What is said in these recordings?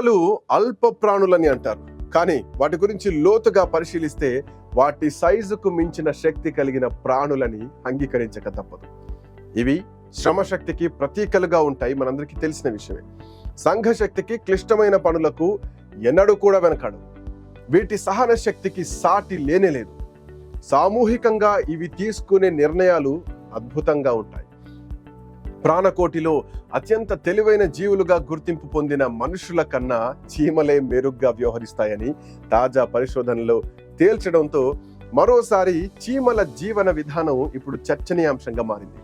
చేపలు అల్ప ప్రాణులని అంటారు. కానీ వాటి గురించి లోతుగా పరిశీలిస్తే వాటి సైజుకు మించిన శక్తి కలిగిన ప్రాణులని అంగీకరించక తప్పదు. ఇవి శ్రమశక్తికి ప్రతీకలుగా ఉంటాయి. మనందరికీ తెలిసిన విషయమే. సంఘశక్తికి క్లిష్టమైన పనులకు ఎన్నడూ కూడా వెనకాడు వీటి సహన శక్తికి సాటి లేనేలేదు సామూహికంగా ఇవి తీసుకునే నిర్ణయాలు అద్భుతంగా ఉంటాయి. ప్రాణకోటిలో అత్యంత తెలివైన జీవులుగా గుర్తింపు పొందిన మనుషుల కన్నా చీమలే మెరుగ్గా వ్యవహరిస్తాయని తాజా పరిశోధనలో తేల్చడంతో మరోసారి చీమల జీవన విధానం ఇప్పుడు చర్చనీయాంశంగా మారింది.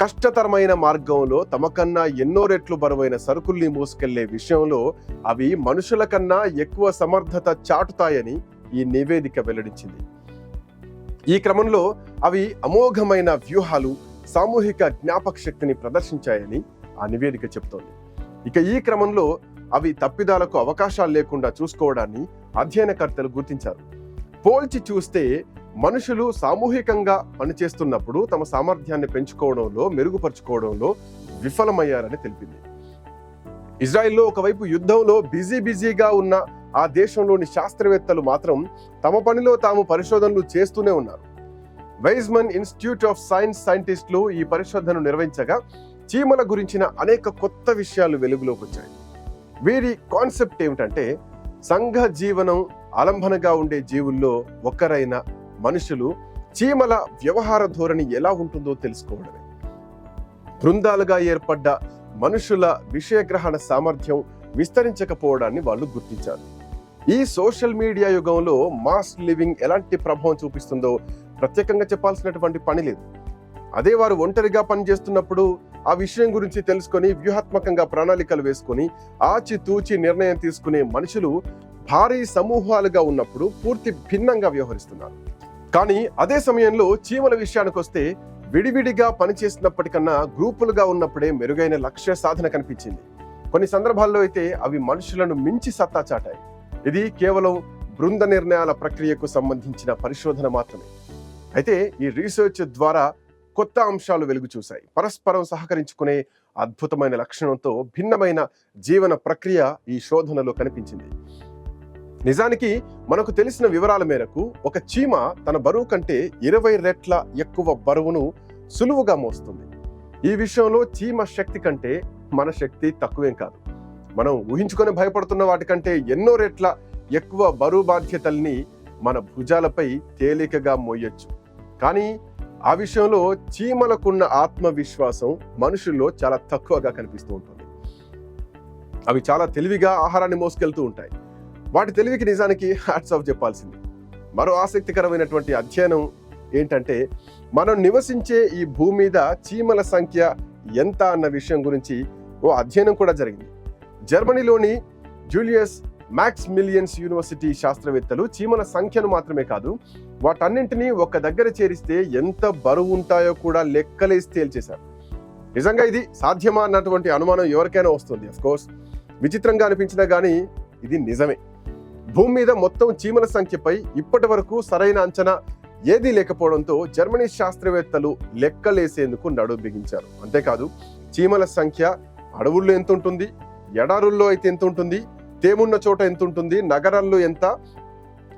కష్టతరమైన మార్గంలో తమకన్నా ఎన్నో రెట్లు బరువైన సరుకుల్ని మోసుకెళ్ళే విషయంలో అవి మనుషుల కన్నా ఎక్కువ సమర్థత చాటుతాయని ఈ నివేదిక వెల్లడించింది. ఈ క్రమంలో అవి అమోఘమైన వ్యూహాలు సామూహిక జ్ఞాపక శక్తిని ప్రదర్శించాయని ఆ నివేదిక చెబుతోంది ఇక ఈ క్రమంలో అవి తప్పిదాలకు అవకాశాలు లేకుండా చూసుకోవడాన్ని అధ్యయనకర్తలు గుర్తించారు. పోల్చి చూస్తే మనుషులు సామూహికంగా పనిచేస్తున్నప్పుడు తమ సామర్థ్యాన్ని పెంచుకోవడంలో మెరుగుపరుచుకోవడంలో విఫలమయ్యారని తెలిపింది. ఇజ్రాయెల్లో ఒకవైపు యుద్ధంలో బిజీ బిజీగా ఉన్న ఆ దేశంలోని శాస్త్రవేత్తలు మాత్రం తమ పనిలో తాము పరిశోధనలు చేస్తూనే ఉన్నారు. వైజ్మన్ ఇన్స్టిట్యూట్ ఆఫ్ సైన్స్ సైంటిస్టులు ఈ పరిశోధనను నిర్వహించగా చీమల గురించిన అనేక కొత్త విషయాలు వెలుగులోకి వచ్చాయి. వీరి కాన్సెప్ట్ ఏమిటంటే సంఘ జీవనం అలంబనగా ఉండే జీవుల్లో ఒకరైన మనుషులు చీమల వ్యవహార ధోరణి ఎలా ఉంటుందో తెలుసుకోవడమే. బృందాలుగా ఏర్పడ్డ మనుషుల విషయగ్రహణ సామర్థ్యం విస్తరించకపోవడాన్ని వాళ్ళు గుర్తించారు. ఈ సోషల్ మీడియా యుగంలో మాస్ లివింగ్ ఎలాంటి ప్రభావం చూపిస్తుందో ప్రత్యేకంగా చెప్పాల్సినటువంటి పని లేదు. అదే వారు ఒంటరిగా పనిచేస్తున్నప్పుడు ఆ విషయం గురించి తెలుసుకొని వ్యూహాత్మకంగా ప్రణాళికలు వేసుకొని ఆచి తూచి నిర్ణయం తీసుకునే మనుషులు భారీ సమూహాలుగా ఉన్నప్పుడు పూర్తి భిన్నంగా వ్యవహరిస్తున్నారు. కానీ అదే సమయంలో చీమల విషయానికి వస్తే విడివిడిగా పనిచేసినప్పటికన్నా గ్రూపులుగా ఉన్నప్పుడే మెరుగైన లక్ష్య సాధన కనిపించింది. కొన్ని సందర్భాల్లో అయితే అవి మనుషులను మించి సత్తా చాటాయి. ఇది కేవలం బృంద నిర్ణయాల ప్రక్రియకు సంబంధించిన పరిశోధన మాత్రమే. అయితే ఈ రీసెర్చ్ ద్వారా కొత్త అంశాలు వెలుగు చూశాయి. పరస్పరం సహకరించుకునే అద్భుతమైన లక్షణంతో భిన్నమైన జీవన ప్రక్రియ ఈ శోధనలో కనిపించింది. నిజానికి మనకు తెలిసిన వివరాల మేరకు ఒక చీమ తన బరువు కంటే ఇరవై రెట్ల ఎక్కువ బరువును సులువుగా మోస్తుంది. ఈ విషయంలో చీమ శక్తి కంటే మన శక్తి తక్కువేం కాదు. మనం ఊహించుకొని భయపడుతున్న వాటికంటే ఎన్నో రెట్ల ఎక్కువ బరువు బాధ్యతల్ని మన భుజాలపై తేలికగా మోయొచ్చు. కానీ ఆ విషయంలో చీమలకున్న ఆత్మవిశ్వాసం మనుషుల్లో చాలా తక్కువగా కనిపిస్తూ ఉంటుంది. అవి చాలా తెలివిగా ఆహారాన్ని మోసుకెళ్తూ ఉంటాయి. వాటి తెలివికి నిజానికి హ్యాట్స్ ఆఫ్ చెప్పాల్సింది. మరో ఆసక్తికరమైనటువంటి అధ్యయనం ఏంటంటే మనం నివసించే ఈ భూమి మీద చీమల సంఖ్య ఎంత అన్న విషయం గురించి ఓ అధ్యయనం కూడా జరిగింది. జర్మనీలోని జూలియస్ మ్యాక్స్ మిలియన్స్ యూనివర్సిటీ శాస్త్రవేత్తలు చీమల సంఖ్యను మాత్రమే కాదు వాటన్నింటినీ ఒక దగ్గర చేరిస్తే ఎంత బరువు ఉంటాయో కూడా లెక్కలేసి తేల్చేశారు. నిజంగా ఇది సాధ్యమా అన్నటువంటి అనుమానం ఎవరికైనా వస్తుంది కోర్స్ విచిత్రంగా అనిపించినా కానీ ఇది నిజమే. భూమి మీద మొత్తం చీమల సంఖ్యపై ఇప్పటి వరకు సరైన అంచనా ఏదీ లేకపోవడంతో జర్మనీ శాస్త్రవేత్తలు లెక్కలేసేందుకు నడుం బిగించారు. అంతేకాదు చీమల సంఖ్య అడవుల్లో ఎంత ఉంటుంది ఎడారుల్లో అయితే ఎంత ఉంటుంది తేమున్న చోట ఎంత ఉంటుంది నగరాల్లో ఎంత?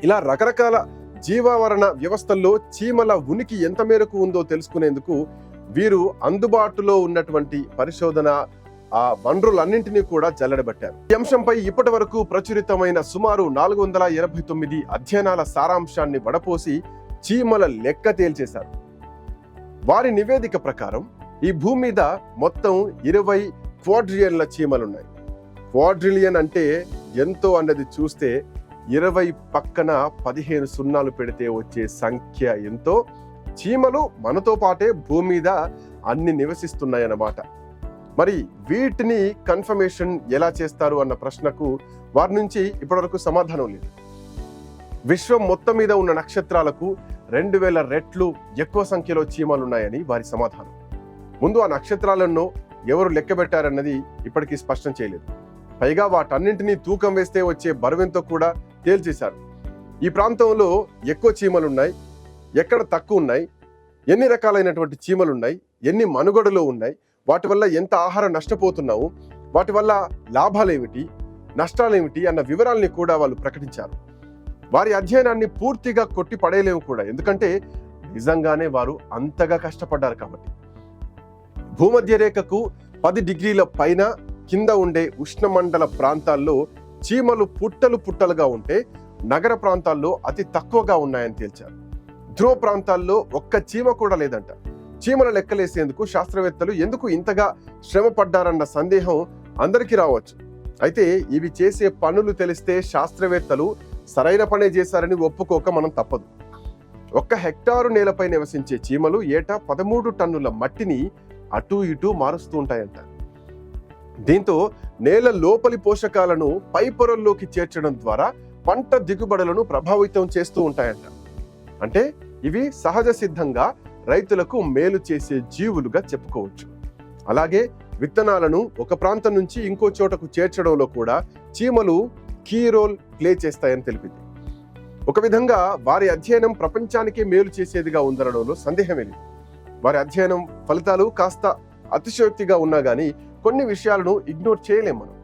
ఇలా రకరకాల జీవావరణ వ్యవస్థల్లో చీమల ఉనికి ఎంత మేరకు ఉందో తెలుసుకునేందుకు వీరు అందుబాటులో ఉన్నటువంటి పరిశోధన ఆ వనరులన్నింటినీ కూడా జల్లడబట్టారు. ఈ అంశంపై ఇప్పటి వరకు ప్రచురితమైన సుమారు నాలుగు వందల ఎనభై తొమ్మిది అధ్యయనాల సారాంశాన్ని వడపోసి చీమల లెక్క తేల్చేశారు. వారి నివేదిక ప్రకారం ఈ భూమి మీద మొత్తం ఇరవై క్వాడ్రియన్ల చీమలున్నాయి. క్వాడ్రిలియన్ అంటే ఎంతో అన్నది చూస్తే ఇరవై పక్కన పదిహేను సున్నాలు పెడితే వచ్చే సంఖ్య ఎంతో. చీమలు మనతో పాటే భూమి మీద అన్ని నివసిస్తున్నాయన్నమాట. మరి వీటిని కన్ఫర్మేషన్ ఎలా చేస్తారు అన్న ప్రశ్నకు వారి నుంచి ఇప్పటివరకు సమాధానం లేదు. విశ్వం మొత్తం మీద ఉన్న నక్షత్రాలకు రెండు వేల రెట్లు ఎక్కువ సంఖ్యలో చీమలు ఉన్నాయని వారి సమాధానం. ముందు ఆ నక్షత్రాలను ఎవరు లెక్కబెట్టారన్నది ఇప్పటికీ స్పష్టం చేయలేదు. పైగా వాటన్నింటినీ తూకం వేస్తే వచ్చే బరువెంతో కూడా తేల్చేశారు. ఈ ప్రాంతంలో ఎక్కువ చీమలు ఉన్నాయి ఎక్కడ తక్కువ ఉన్నాయి ఎన్ని రకాలైనటువంటి చీమలు ఉన్నాయి ఎన్ని మనుగడలో ఉన్నాయి వాటి వల్ల ఎంత ఆహారం నష్టపోతున్నావు వాటి వల్ల లాభాలు ఏమిటి నష్టాలేమిటి అన్న వివరాల్ని కూడా వాళ్ళు ప్రకటించారు. వారి అధ్యయనాన్ని పూర్తిగా కొట్టి పడేయలేము కూడా. ఎందుకంటే నిజంగానే వారు అంతగా కష్టపడ్డారు కాబట్టి. భూమధ్య రేఖకు పది డిగ్రీల పైన కింద ఉండే ఉష్ణమండల ప్రాంతాల్లో చీమలు పుట్టలు పుట్టలుగా ఉంటే నగర ప్రాంతాల్లో అతి తక్కువగా ఉన్నాయని తేల్చారు. ధ్రువ ప్రాంతాల్లో ఒక్క చీమ కూడా లేదంట. చీమల లెక్కలేసేందుకు శాస్త్రవేత్తలు ఎందుకు ఇంతగా శ్రమ పడ్డారన్న సందేహం అందరికీ రావచ్చు. అయితే ఇవి చేసే పనులు తెలిస్తే శాస్త్రవేత్తలు సరైన పనే చేశారని ఒప్పుకోక మనం తప్పదు. ఒక్క హెక్టారు నేలపై నివసించే చీమలు ఏటా పదమూడు టన్నుల మట్టిని అటూ ఇటూ మారుస్తూ ఉంటాయంట. దీంతో నేల లోపలి పోషకాలను పై పొరల్లోకి చేర్చడం ద్వారా పంట దిగుబడులను ప్రభావితం చేస్తూ ఉంటాయంట. అంటే ఇవి సహజ సిద్ధంగా రైతులకు మేలు చేసే జీవులుగా చెప్పుకోవచ్చు. అలాగే విత్తనాలను ఒక ప్రాంతం నుంచి ఇంకో చోటకు చేర్చడంలో కూడా చీమలు కీ రోల్ ప్లే చేస్తాయని తెలిపింది. ఒక విధంగా వారి అధ్యయనం ప్రపంచానికే మేలు చేసేదిగా ఉందనడంలో సందేహమే లేదు వారి అధ్యయనం ఫలితాలు కాస్త అతిశయోక్తిగా ఉన్నా గానీ కొన్ని విషయాలను ఇగ్నోర్ చేయలేం మనం.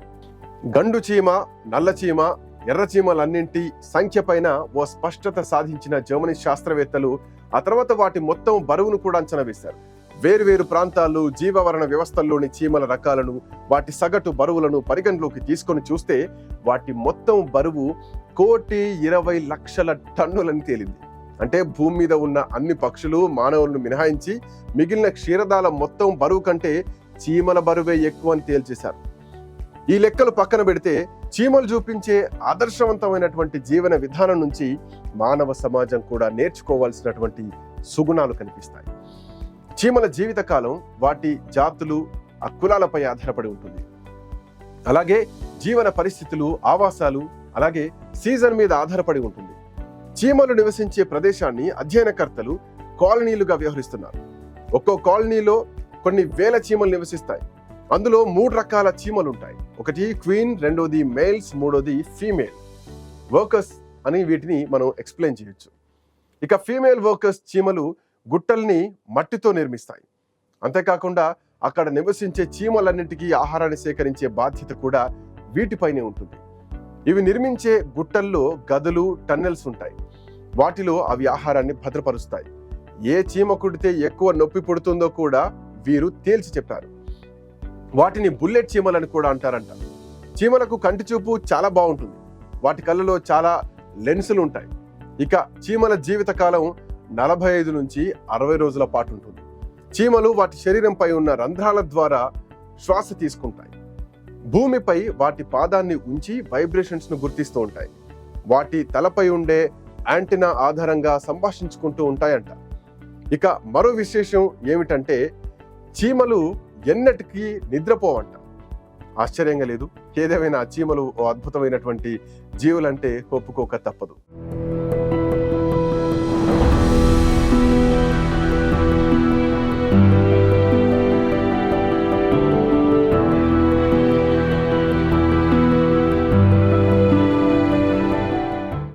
గండు చీమ నల్ల చీమ ఎర్ర చీమలన్నింటి సంఖ్య పైన ఓ స్పష్టత సాధించిన జర్మనీ శాస్త్రవేత్తలు ఆ తర్వాత వాటి మొత్తం బరువును కూడా అంచనా వేశారు. వేరువేరు ప్రాంతాల్లో జీవవరణ వ్యవస్థల్లోని చీమల రకాలను వాటి సగటు బరువులను పరిగణలోకి తీసుకొని చూస్తే వాటి మొత్తం బరువు కోటి ఇరవై లక్షల టన్నులని తేలింది. అంటే భూమి మీద ఉన్న అన్ని పక్షులు మానవులను మినహాయించి మిగిలిన క్షీరదాల మొత్తం బరువు కంటే చీమల బరువే ఎక్కువ అని తేల్చేశారు. ఈ లెక్కలు పక్కన పెడితే చీమలు చూపించే ఆదర్శవంతమైనటువంటి జీవన విధానం నుంచి మానవ సమాజం కూడా నేర్చుకోవాల్సినటువంటి సుగుణాలు కనిపిస్తాయి. చీమల జీవితకాలం వాటి జాతులు ఆ కులాలపై ఆధారపడి ఉంటుంది. అలాగే జీవన పరిస్థితులు ఆవాసాలు అలాగే సీజన్ మీద ఆధారపడి ఉంటుంది. చీమలు నివసించే ప్రదేశాన్ని అధ్యయనకర్తలు కాలనీలుగా వ్యవహరిస్తున్నారు. ఒక్కో కాలనీలో కొన్ని వేల చీమలు నివసిస్తాయి. అందులో మూడు రకాల చీమలు ఉంటాయి ఒకటి క్వీన్ రెండోది మేల్స్ మూడోది ఫీమేల్. వర్కర్స్ అని వీటిని మనం ఎక్స్ప్లెయిన్ చేయొచ్చు. ఇక ఫీమేల్ వర్కర్స్ చీమలు గుట్టల్ని మట్టితో నిర్మిస్తాయి. అంతేకాకుండా అక్కడ నివసించే చీమలన్నింటికీ ఆహారాన్ని సేకరించే బాధ్యత కూడా వీటిపైనే ఉంటుంది. ఇవి నిర్మించే గుట్టల్లో గదులు టన్నెల్స్ ఉంటాయి. వాటిలో అవి ఆహారాన్ని భద్రపరుస్తాయి. ఏ చీమ కుడితే ఎక్కువ నొప్పి పుడుతుందో కూడా వీరు తేల్చి చెప్పారు. వాటిని బుల్లెట్ చీమలని కూడా అంటారంట. చీమలకు కంటి చూపు చాలా బాగుంటుంది. వాటి కళ్ళలో చాలా లెన్సులు ఉంటాయి. ఇక చీమల జీవితకాలం నలభై ఐదు నుంచి అరవై రోజుల పాటు ఉంటుంది. చీమలు వాటి శరీరంపై ఉన్న రంధ్రాల ద్వారా శ్వాస తీసుకుంటాయి. భూమిపై వాటి పాదాన్ని ఉంచి వైబ్రేషన్స్ను గుర్తిస్తూ ఉంటాయి. వాటి తలపై ఉండే యాంటినా ఆధారంగా సంభాషించుకుంటూ ఉంటాయంట. ఇక మరో విశేషం ఏమిటంటే చీమలు ఎన్నటికీ నిద్రపోవంట. ఆశ్చర్యంగా లేదు. ఏదేమైనా చీమలు ఓ అద్భుతమైనటువంటి జీవులంటే ఒప్పుకోక తప్పదు.